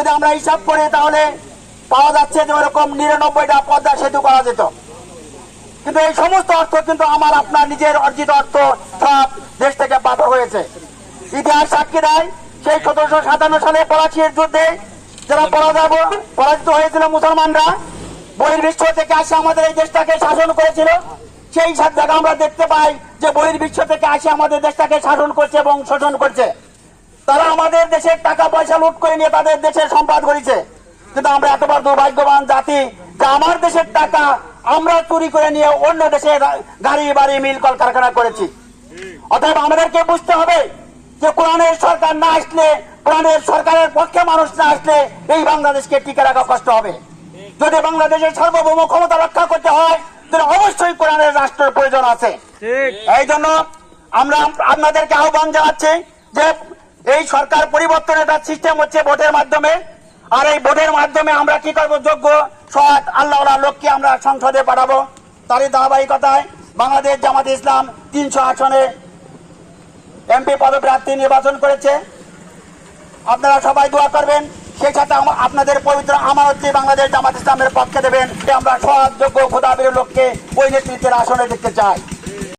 যদি আমরা হিসাব করি, তাহলে পাওয়া যাচ্ছে যে ওরকম নিরানব্বইটা পদ্মা সেতু করা যেত। কিন্তু এই সমস্ত অর্থ কিন্তু আমার, আপনার নিজের অর্জিত অর্থ সব দেশ থেকে পাঠক হয়েছে। ইতিহাস সাক্ষী দেয়, সেই সতেরোশো সাতান্ন সালে পলাশির যুদ্ধে যারা পরাজয় পরাজিত হয়েছিল মুসলমানরা, বহির্বিশ্ব থেকে আসে আমাদের এই দেশটাকে শাসন করেছিল। সেই জায়গা আমরা দেখতে পাই যে বহির্বিশ্ব থেকে আসে আমাদের দেশটাকে শাসন করছে এবং শোষণ করছে। তারা আমাদের দেশের টাকা পয়সা লুট করে নিয়ে তাদের দেশের সম্পাদ করেছে কিন্তু আমরা এতবার দুর্ভাগ্যবান জাতি যে আমার দেশের টাকা আমরা চুরি করে নিয়ে অন্য দেশে গাড়ি বাড়ি মিল কলকারখানা করেছি। অতএব আমাদেরকে বুঝতে হবে যে কোরআনের সরকার না আসলে কোরআনের সরকারের পক্ষে মানুষ না আসলে এই বাংলাদেশকে টিকে রাখা কষ্ট হবে। যদি বাংলাদেশের সার্বভৌম ক্ষমতা রক্ষা করতে হয় তাহলে অবশ্যই কোরআনের রাষ্ট্রের প্রয়োজন আছে। এই জন্য আমরা আপনাদেরকে আহ্বান জানাচ্ছি যে এই সরকার পরিবর্তনের একটা সিস্টেম হচ্ছে ভোটের মাধ্যমে। আর এই ভোটের মাধ্যমে আমরা কি করব? যোগ্য, সৎ আল্লাহ লোককে আমরা সংসদে পাঠাবো। তারই ধারাবাহিকতায় বাংলাদেশ জামাত ইসলাম তিনশো আসনে এমপি পদপ্রার্থী নির্বাচন করেছে। আপনারা সবাই দোয়া করবেন সেই সাথে আপনাদের পবিত্র আমানতটি বাংলাদেশ জামাত ইসলামের পক্ষে দেবেন। আমরা সৎ, যোগ্য খোদাবির লোককে ওই নেতৃত্বের আসনে দেখতে চাই।